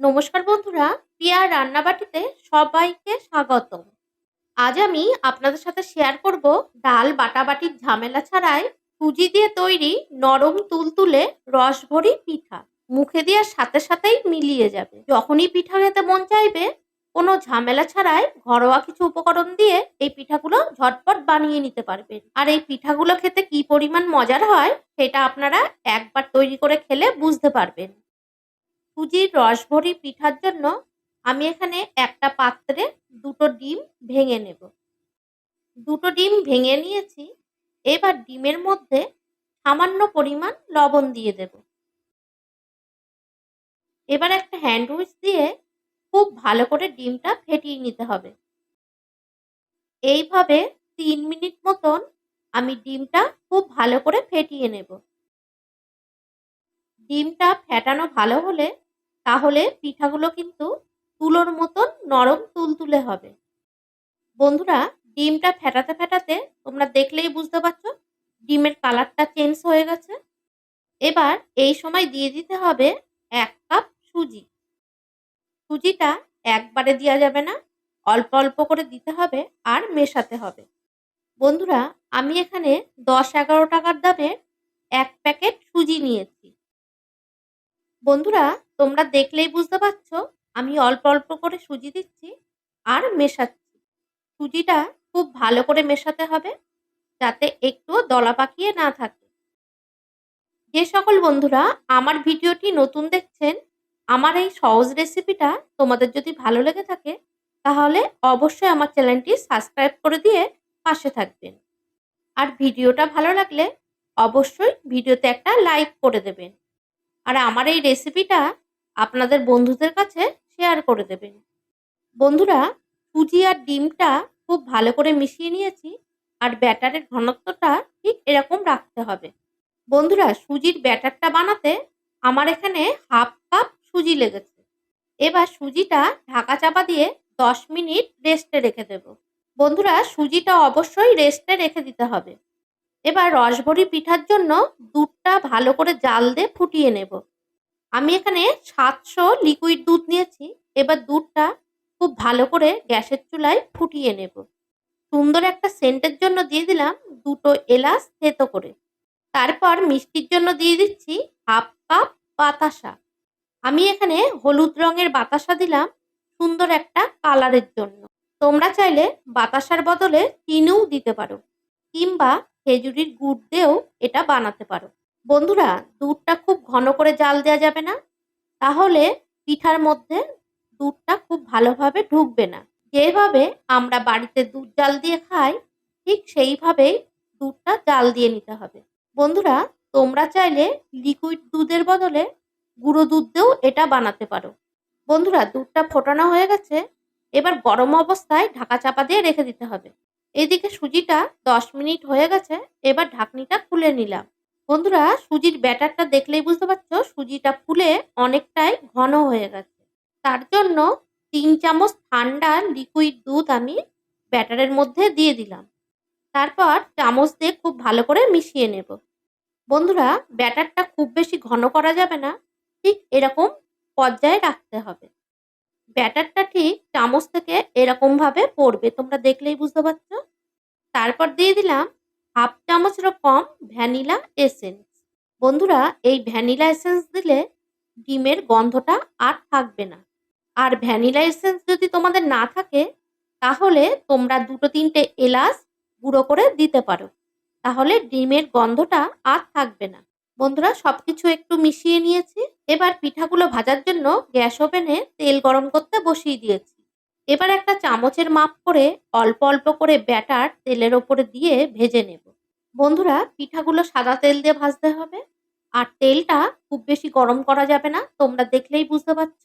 নমস্কার বন্ধুরা প্রিয়ার রান্নাবাটিতে সবাইকে স্বাগতম। আজ আমি আপনাদের সাথে শেয়ার করব ডাল বাটাবাটির ঝামেলা ছাড়াই সুজি দিয়ে তৈরি নরম তুলতুলে রসভরি পিঠা। মুখে দেওয়ার সাথে সাথেই মিলিয়ে যাবে। যখনই পিঠা খেতে মন চাইবে, কোনো ঝামেলা ছাড়াই ঘরোয়া কিছু উপকরণ দিয়ে এই পিঠাগুলো ঝটপট বানিয়ে নিতে পারবেন। আর এই পিঠাগুলো খেতে কি পরিমাণ মজার হয়, সেটা আপনারা একবার তৈরি করে খেলে বুঝতে পারবেন। সুজির রসভরি পিঠার জন্য আমি এখানে একটা পাত্রে দুটো ডিম ভেঙে নেব। দুটো ডিম ভেঙে নিয়েছি, এবার ডিমের মধ্যে সামান্য পরিমাণ লবণ দিয়ে দেব। এবার একটা হ্যান্ড উইচ দিয়ে খুব ভালো করে ডিমটা ফেটিয়ে নিতে হবে। এইভাবে তিন মিনিট মতন আমি ডিমটা খুব ভালো করে ফেটিয়ে নেব। ডিমটা ফেটানো ভালো হলে তাহলে পিঠাগুলো কিন্তু তুলোর মতন নরম তুলতুলে হবে। বন্ধুরা, ডিমটা ফেটাতে ফেটাতে তোমরা দেখলেই বুঝতে পারছ, ডিমের কালারটা চেঞ্জ হয়ে গেছে। এবার এই সময় দিয়ে দিতে হবে এক কাপ সুজি। সুজিটা একবারে দেওয়া যাবে না, অল্প অল্প করে দিতে হবে আর মেশাতে হবে। বন্ধুরা, আমি এখানে দশ এগারো টাকার দামের এক প্যাকেট সুজি নিয়েছি। বন্ধুরা, তোমরা দেখলেই বুঝতে পারছ, আমি অল্প অল্প করে সুজি দিচ্ছি আর মেশাচ্ছি। সুজিটা খুব ভালো করে মেশাতে হবে যাতে একটু দলা পাকিয়ে না থাকে। যে সকল বন্ধুরা আমার ভিডিওটি নতুন দেখছেন, আমার এই সহজ রেসিপিটা তোমাদের যদি ভালো লেগে থাকে, তাহলে অবশ্যই আমার চ্যানেলটি সাবস্ক্রাইব করে দিয়ে পাশে থাকবেন। আর ভিডিওটা ভালো লাগলে অবশ্যই ভিডিওতে একটা লাইক করে দেবেন। আর আমার এই রেসিপিটা আপনাদের বন্ধুদের কাছে শেয়ার করে দেবেন। বন্ধুরা, সুজি আর ডিমটা খুব ভালো করে মিশিয়ে নিয়েছি আর ব্যাটারের ঘনত্বটা ঠিক এরকম রাখতে হবে। বন্ধুরা, সুজির ব্যাটারটা বানাতে আমার এখানে হাফ কাপ সুজি লেগেছে। এবার সুজিটা ঢাকা চাপা দিয়ে দশ মিনিট রেস্টে রেখে দেব। বন্ধুরা, সুজিটা অবশ্যই রেস্টে রেখে দিতে হবে। এবার রসভরি পিঠার জন্য দুধটা ভালো করে জাল দিয়ে ফুটিয়ে নেব। আমি এখানে সাতশো লিকুইড দুধ নিয়েছি, এবার দুধটা খুব ভালো করে গ্যাসের চুলায় ফুটিয়ে নেব। সুন্দর একটা সেন্টের জন্য দিয়ে দিলাম দুটো এলাচ থেতো করে। তারপর মিষ্টির জন্য দিয়ে দিচ্ছি হাফ কাপ বাতাসা। আমি এখানে হলুদ রঙের বাতাসা দিলাম সুন্দর একটা কালারের জন্য। তোমরা চাইলে বাতাসার বদলে চিনিও দিতে পারো। কিংবা খেজুরির গুড় দিয়েও এটা বানাতে পারো। বন্ধুরা, দুধটা খুব ঘন করে জাল দেওয়া যাবে না। তাহলে পিঠার মধ্যে দুধটা খুব ভালোভাবে ঢুকবে না। যেভাবে আমরা বাড়িতে দুধ জাল দিয়ে খাই, ঠিক সেইভাবেই দুধটা জাল দিয়ে নিতে হবে। বন্ধুরা, তোমরা চাইলে লিকুইড দুধের বদলে গুঁড়ো দুধ দিয়েও এটা বানাতে পারো। বন্ধুরা, দুধটা ফোটানো হয়ে গেছে। এবার গরম অবস্থায় ঢাকা চাপা দিয়ে রেখে দিতে হবে। এদিকে সুজিটা দশ মিনিট হয়ে গেছে, এবার ঢাকনিটা খুলে নিলাম। বন্ধুরা, সুজির ব্যাটারটা দেখলেই বুঝতে পারছ, সুজিটা ফুলে অনেকটাই ঘন হয়ে গেছে। তার জন্য তিন চামচ ঠান্ডা লিকুইড দুধ আমি ব্যাটারের মধ্যে দিয়ে দিলাম। তারপর চামচ দিয়ে খুব ভালো করে মিশিয়ে নেব। বন্ধুরা, ব্যাটারটা খুব বেশি ঘন করা যাবে না, ঠিক এরকম পর্যায়ে রাখতে হবে। ব্যাটারটা ঠিক চামচ থেকে এরকমভাবে পড়বে, তোমরা দেখলেই বুঝতে পারছ। তারপর দিয়ে দিলাম হাফ চামচেরও কম ভ্যানিলা এসেন্স। বন্ধুরা, এই ভ্যানিলা এসেন্স দিলে ডিমের গন্ধটা আর থাকবে না। আর ভ্যানিলা এসেন্স যদি তোমাদের না থাকে, তাহলে তোমরা দুটো তিনটে এলাচ গুঁড়ো করে দিতে পারো। তাহলে ডিমের গন্ধটা আর থাকবে না। বন্ধুরা, সবকিছু একটু মিশিয়ে নিয়েছি। এবার পিঠাগুলো ভাজার জন্য গ্যাস ওভেনে তেল গরম করতে বসিয়ে দিয়েছি। এবার একটা চামচের মাপ করে অল্প অল্প করে ব্যাটার তেলের ওপরে দিয়ে ভেজে নেব। বন্ধুরা, পিঠাগুলো সাদা তেল দিয়ে ভাজতে হবে। আর তেলটা খুব বেশি গরম করা যাবে না, তোমরা দেখলেই বুঝতে পারছ।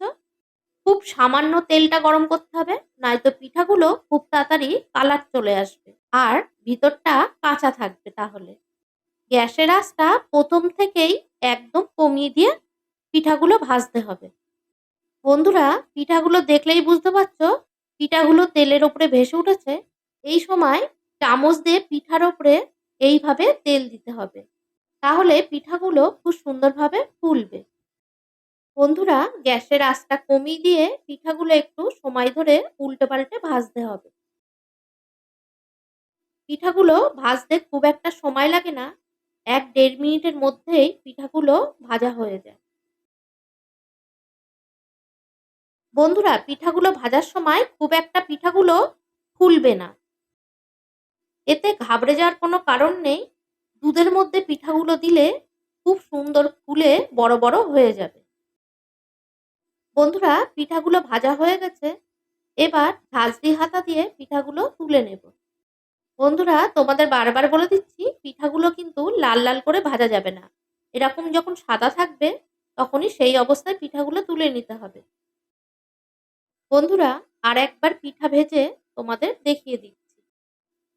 খুব সামান্য তেলটা গরম করতে হবে, নয়তো পিঠাগুলো খুব তাড়াতাড়ি কালার চলে আসবে। আর ভিতরটা কাঁচা থাকবে তাহলে। গ্যাসের আঁচটা প্রথম থেকেই একদম কমিয়ে দিয়ে পিঠাগুলো ভাজতে হবে। বন্ধুরা, পিঠাগুলো দেখলেই বুঝতে পারছ, পিঠাগুলো তেলের ওপরে ভেসে উঠেছে। এই সময় চামচ দিয়ে পিঠার ওপরে এইভাবে তেল দিতে হবে। তাহলে পিঠাগুলো খুব সুন্দরভাবে ফুলবে। বন্ধুরা, গ্যাসের আঁচটা কমিয়ে দিয়ে পিঠাগুলো একটু সময় ধরে উল্টে পাল্টে ভাজতে হবে। পিঠাগুলো ভাজতে খুব একটা সময় লাগে না। এক দেড় মিনিটের মধ্যেই পিঠাগুলো ভাজা হয়ে যায়। বন্ধুরা, পিঠাগুলো ভাজার সময় খুব একটা পিঠাগুলো ফুলবে না। এতে ঘাবড়ে যাওয়ার কোনো কারণ নেই। দুধের মধ্যে পিঠাগুলো দিলে খুব সুন্দর ফুলে বড় বড় হয়ে যাবে। বন্ধুরা, পিঠাগুলো ভাজা হয়ে গেছে। এবার ঝাঁঝরি হাতা দিয়ে পিঠাগুলো তুলে নেব। বন্ধুরা, তোমাদের বারবার বলে দিচ্ছি, পিঠাগুলো কিন্তু লাল লাল করে ভাজা যাবে না। এরকম যখন সাদা থাকবে, তখনই সেই অবস্থায় পিঠাগুলো তুলে নিতে হবে। বন্ধুরা, আর একবার পিঠা ভেজে তোমাদের দেখিয়ে দিচ্ছি।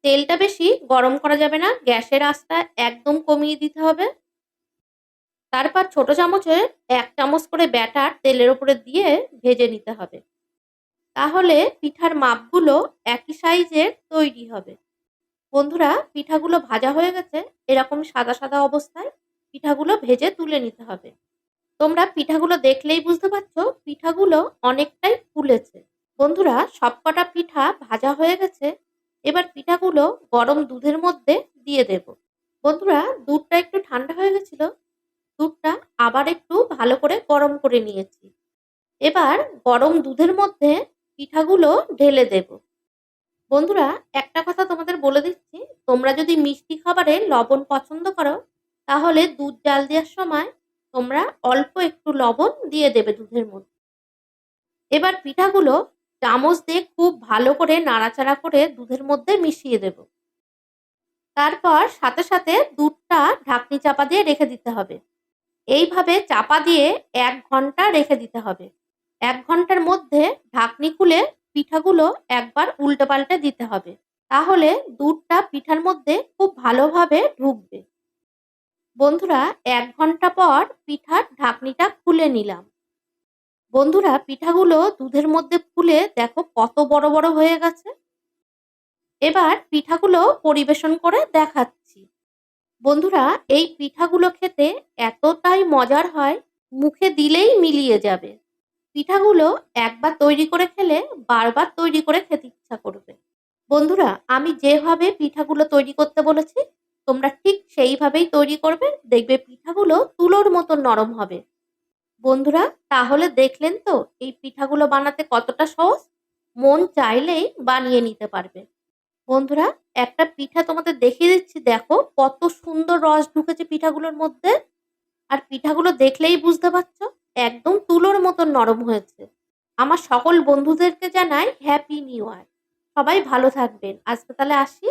তেলটা বেশি গরম করা যাবে না, গ্যাসের আঁচটা একদম কমিয়ে দিতে হবে। তারপর ছোট চামচে এক চামচ করে ব্যাটার তেলের উপরে দিয়ে ভেজে নিতে হবে। তাহলে পিঠার মাপগুলো একই সাইজের তৈরি হবে। বন্ধুরা, পিঠাগুলো ভাজা হয়ে গেছে। এরকম সাদা সাদা অবস্থায় পিঠাগুলো ভেজে তুলে নিতে হবে। তোমরা পিঠাগুলো দেখলেই বুঝতে পারছ, পিঠাগুলো অনেকটাই ফুলেছে। বন্ধুরা, সবকটা পিঠা ভাজা হয়ে গেছে। এবার পিঠাগুলো গরম দুধের মধ্যে দিয়ে দেব। বন্ধুরা, দুধটা একটু ঠান্ডা হয়ে গেছিল। দুধটা আবার একটু ভালো করে গরম করে নিয়েছি। এবার গরম দুধের মধ্যে পিঠাগুলো ঢেলে দেব। বন্ধুরা, একটা কথা তোমাদের বলে দিচ্ছি। তোমরা যদি মিষ্টি খাবারে লবণ পছন্দ করো, তাহলে দুধ জাল দেওয়ার সময় তোমরা অল্প একটু লবণ দিয়ে দেবে দুধের মধ্যে। এবার পিঠাগুলো চামচ দিয়ে খুব ভালো করে নাড়াচাড়া করে দুধের মধ্যে মিশিয়ে দেব। তারপর সাথে সাথে দুধটা ঢাকনি চাপা দিয়ে রেখে দিতে হবে। এইভাবে চাপা দিয়ে এক ঘণ্টা রেখে দিতে হবে। এক ঘণ্টার মধ্যে ঢাকনি খুলে পিঠাগুলো একবার উল্টে পাল্টে দিতে হবে। তাহলে দুধটা পিঠার মধ্যে খুব ভালোভাবে ঢুকবে। বন্ধুরা, এক ঘণ্টা পর পিঠার ঢাকনিটা খুলে নিলাম। বন্ধুরা, পিঠাগুলো দুধের মধ্যে ফুলে দেখো কত বড় বড় হয়ে গেছে। এবার পিঠাগুলো পরিবেশন করে দেখাচ্ছি। বন্ধুরা, এই পিঠাগুলো খেতে এতটাই মজার হয়, মুখে দিলেই মিলিয়ে যাবে। পিঠাগুলো একবার তৈরি করে খেলে বারবার তৈরি করে খেতে ইচ্ছা করবে। বন্ধুরা, আমি যেভাবে পিঠাগুলো তৈরি করতে বলেছি, তোমরা ঠিক সেইভাবেই তৈরি করবে, দেখবে পিঠাগুলো তুলোর মতো নরম হবে। বন্ধুরা, তাহলে দেখলেন তো এই পিঠাগুলো বানাতে কতটা সহজ? মন চাইলেই বানিয়ে নিতে পারবে। বন্ধুরা, একটা পিঠা তোমাদের দেখিয়ে দিচ্ছি, দেখো কত সুন্দর রস ঢুকেছে পিঠাগুলোর মধ্যে। আর পিঠাগুলো দেখলেই বুঝতে পারছ, একদম তুলোর মতন নরম হয়েছে। আমার সকল বন্ধুদেরকে জানাই হ্যাপি নিউ ইয়ার সবাই ভালো থাকবেন। আজকে তাহলে আসি।